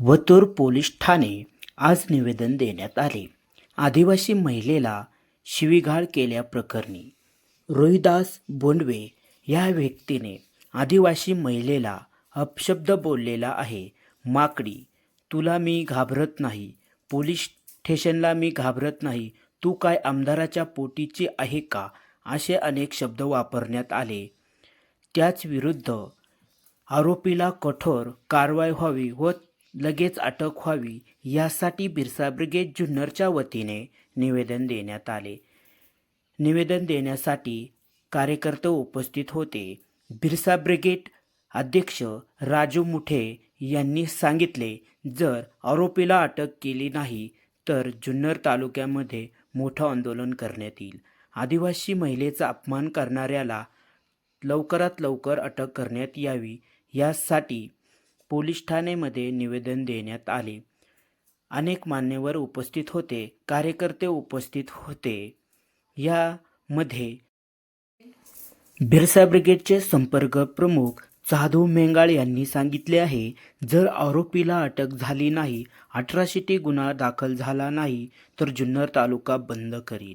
वतूर police Thane आज निवेदन देण्यात आले. आदिवासी महिलेला शिवीगाळ केल्याप्रकरणी रोहिदास बोंडवे या व्यक्तीने आदिवासी महिलेला अपशब्द बोललेला आहे. माकडी तुला मी घाबरत नाही. पोलीस स्टेशनला मी घाबरत नाही. तू काय आमदाराच्या पोटीची आहे का? असे अनेक शब्द वापरण्यात आले. त्याच विरुद्ध आरोपीला कठोर कारवाई व्हावी व लगेच अटक व्हावी यासाठी बिरसा ब्रिगेड जुन्नरच्या वतीने निवेदन देण्यात आले. निवेदन देण्यासाठी कार्यकर्ते उपस्थित होते. बिरसा ब्रिगेड अध्यक्ष राजू मुठे यांनी सांगितले जर आरोपीला अटक केली नाही तर जुन्नर तालुक्यामध्ये मोठं आंदोलन करण्यात येईल. आदिवासी महिलेचा अपमान करणाऱ्याला लवकरात लवकर अटक करण्यात यावी यासाठी पोलीस ठाण्यामध्ये निवेदन देण्यात आले. अनेक मान्यवर उपस्थित होते. कार्यकर्ते उपस्थित होते. यामध्ये बिरसा ब्रिगेडचे संपर्क प्रमुख साधू मेंगाळ यांनी सांगितले आहे जर आरोपीला अटक झाली नाही अठराशेटी गुन्हा दाखल झाला नाही तर जुन्नर तालुका बंद करील.